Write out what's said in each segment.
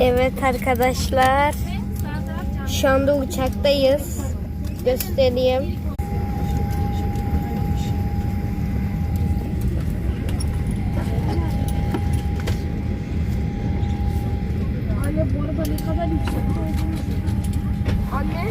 Evet arkadaşlar. Şu anda uçaktayız. Göstereyim. Anne bu araba ne kadar yüksek olduğunu Anne.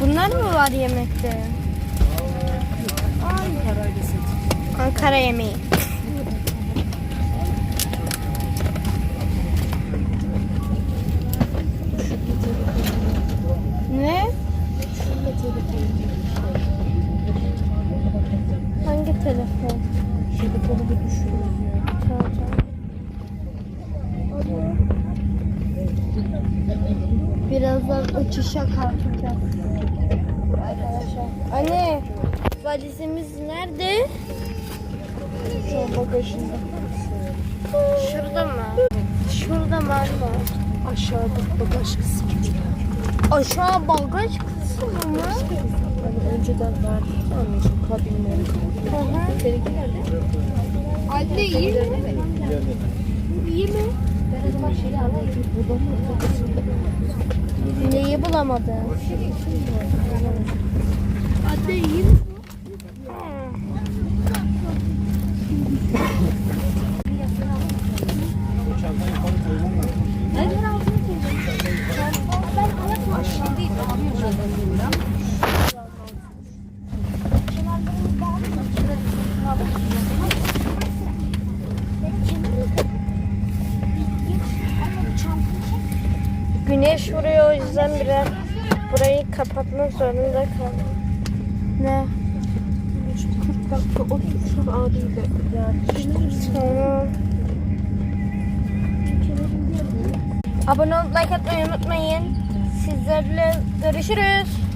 Bunlar mı var yemekte? Ankara yemeği. Ne? Hangi telefon? Telefonu bir düşürüyor. Tamam, Birazdan uçuşa kalkacağız. Arkadaşlar. Anne, valizimiz nerede? Şu bagajında. Şurada mı? Şurada mı anne? Aşağıda bagaj kısmı. Aşağı bagaj kısmı mı? Hani önceden verdik anneciğim kabinleri. Hı hı. Seninki nerede? Anne iyi mi? İyi mi? Neyi bulamadı? Anne iyi mi? Güneş vuruyor o yüzden biraz burayı kapatmak zorunda kaldım. Ne? 40 dakika otursun abiyle yani işte. Tamam. Abone olup like atmayı unutmayın. Sizlerle görüşürüz.